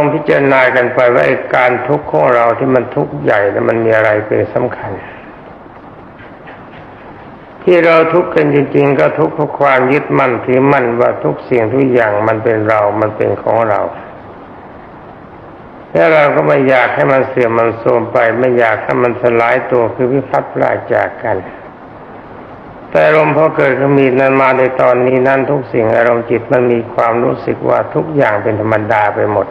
ลองพิจารณากันไปว่าการทุกข์ของเราที่มันทุกข์ใหญ่นะมันมีอะไรเป็นสำคัญ ที่เราทุกข์กันจริง ๆ ก็ทุกข์เพราะความยึดมั่นถือมั่นว่าทุกสิ่งทุกอย่างมันเป็นเรา มันเป็นของเราแล้วเราก็ไม่อยากให้มันเสื่อมมันโทรมไป ไม่อยากให้มันสลายตัวคือวิพัฒน์พลาจากกัน แต่อารมณ์พอเกิดขึ้นมีนั้นมาในตอนนี้นั้นทุกสิ่งอารมณ์จิตมันมีความรู้สึกว่าทุกอย่างเป็นธรรมดาไปหมด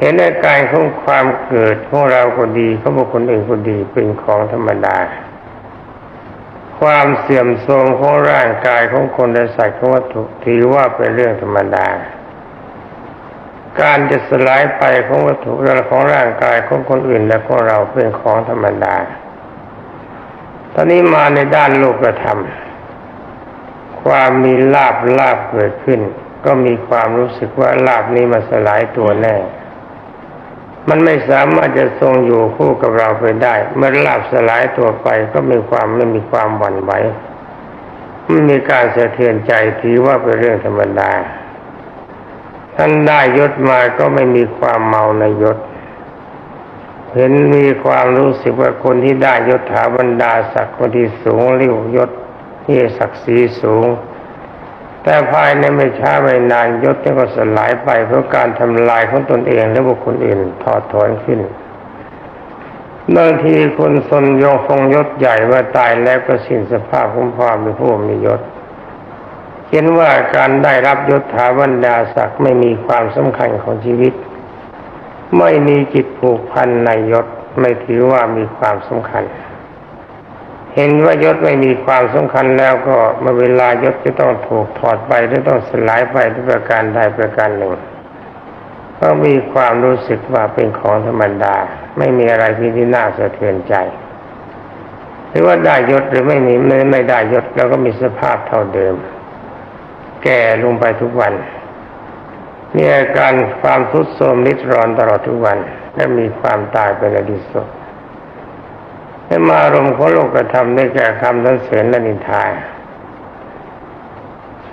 เห็นอาการของความเกิดของเราก็ดีเของบุคคลอื่นก็ดีเป็นของธรรมดา ความเสื่อมโทรมของร่างกายของคนและสัตว์ของวัตถุถือว่าเป็นเรื่องธรรมดา การจะสลายไปของวัตถุและของร่างกายของคนอื่นและของเราเป็นของธรรมดา ตอนนี้มาในด้านโลกธรรม ความมีลาบลาบเกิดขึ้น ก็มีความรู้สึกว่าลาบนี้มาสลายตัวแน่ มันไม่สามารถจะทรงอยู่คู่กับเราไปได้ เมื่อลาบสลายตัวไปก็มีความไม่มีความหวั่นไหวไม่มีการสะเทือนใจถือว่าเป็นเรื่องธรรมดาท่านได้ยศมาก็ไม่มีความเมาในยศ เห็นมีความรู้สึกว่าคนที่ได้ยศถาบรรดาศักดิ์คนที่สูงเรียกยศที่ศักดิ์ศรีสูง แต่ภายในไม่ช้าไม่นานยศก็สลายไปเพราะการทำลายของตนเองและบุคคลอื่นถอดถอนขึ้นบางทีคนสนยงทรงยศใหญ่ว่าตายแล้วก็สิ้นสภาพของความเป็นผู้มียศเห็นว่าการได้รับยศถาบรรดาศักดิ์ไม่มีความสำคัญของชีวิต ไม่มีจิตผูกพันในยศไม่ถือว่ามีความสำคัญ เห็นว่ายศไม่มีความสำคัญแล้วก็เมื่อเวลายศจะต้องถูกถอดไปหรือต้องสลายไปด้วยประการใดประการหนึ่งก็มีความรู้สึกว่าเป็นของธรรมดา ไม่มีอะไรที่ที่น่าสะเทือนใจ หรือว่าได้ยศหรือไม่มีไม่ไม่ได้ยศเราก็มีสภาพเท่าเดิม แก่ลงไปทุกวันมีอาการความทุกข์โทรมนิดรอนตลอดทุกวันและมีความตายเป็นอดีตสุด ให้มารมณ์ของโลกธรรมได้แก่คำสรรเสริญและนินทา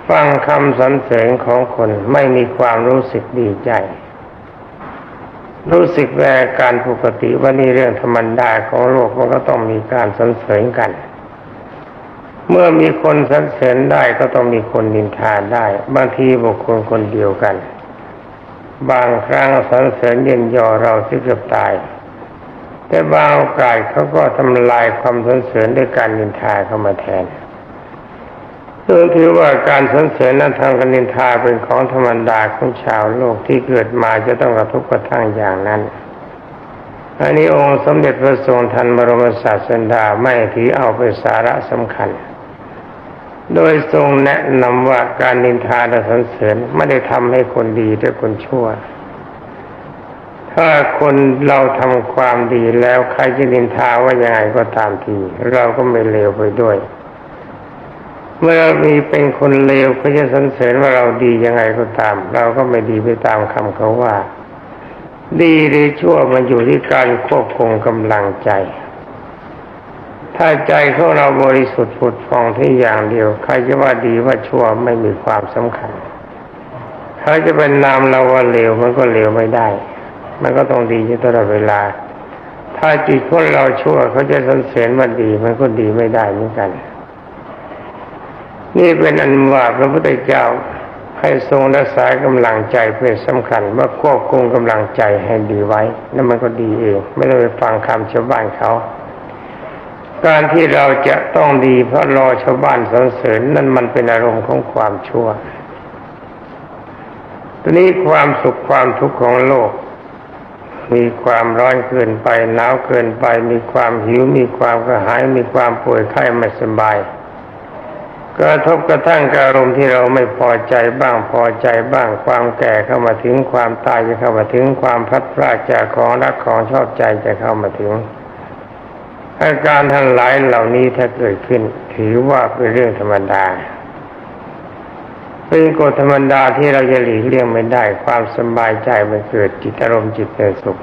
ฟังคำสรรเสริญของคนไม่มีความรู้สึกดีใจ รู้สึกแวการปกติว่านี่เรื่องธรรมดาของโลกมันก็ต้องมีการสรรเสริญกัน เมื่อมีคนสรรเสริญได้ก็ต้องมีคนนินทาได้ บางทีบุคคลคนเดียวกัน บางครั้งสรรเสริญเย็นยอเราที่เกือบตาย แต่บางโอกาสเขาก็ทำลายความสรรเสริญด้วยการนินทาเข้ามาแทนซึ่งถือว่าการสรรเสริญนั้นทางการนินทาเป็นของธรรมดาของชาวโลกที่เกิดมาจะต้องกระทบกระทั่งอย่างนั้นอันนี้องค์สมเด็จพระทรงทันบรมศาสดาไม่ถือเอาเป็นสาระสำคัญ โดยทรงแนะนำว่าการนินทาและสรรเสริญไม่ได้ทำให้คนดีด้วยคนชั่ว ถ้าคนเราทำความดีแล้วใครจะนินทาว่ายังไงก็ตามที เราก็ไม่เลวไปด้วย เมื่อมีเป็นคนเลวเขาจะสรรเสริญว่าเราดียังไงก็ตาม เราก็ไม่ดีไปตามคำเขาว่า ดีหรือชั่วมันอยู่ที่การควบคุมกำลังใจ ถ้าใจของเราบริสุทธิ์ผุดฟองที่อย่างเดียว ใครจะว่าดีว่าชั่วไม่มีความสำคัญเขาจะเป็นนามเราว่าเลวมันก็เลวไม่ได้ มันก็ต้องดีอยู่ตลอดเวลา ถ้าจิตของเราชั่วเขาจะสรรเสริญว่าดีมันก็ดีไม่ได้เหมือนกัน นี่เป็นอันว่าพระพุทธเจ้าให้ทรงรักษากำลังใจเป็นสำคัญว่าควบคุมกำลังใจให้ดีไว้นั่นมันก็ดีเองไม่ต้องไปฟังคำชาวบ้านเขา การที่เราจะต้องดีเพราะรอชาวบ้านสรรเสริญนั่นมันเป็นอารมณ์ของความชั่วทีนี้ความสุขความทุกข์ของโลก มีความร้อนเกินไปหนาวเกินไป มีความหิว มีความกระหาย มีความป่วยไข้ไม่สบายกระทบกระทั่งกับอารมณ์ที่เราไม่พอใจบ้างพอใจบ้างความแก่เข้ามาถึงความตายจะเข้ามาถึงความพัดพรากจากของรักของชอบใจจะเข้ามาถึงอาการทั้งหลายเหล่านี้ถ้าเกิดขึ้น ถือว่าเป็นเรื่องธรรมดา เป็นกฎธรรมดาที่เราจะหลีกเลี่ยงไม่ได้ความสบายใจมันเกิดจิตอารมณ์จิตเป็นสุข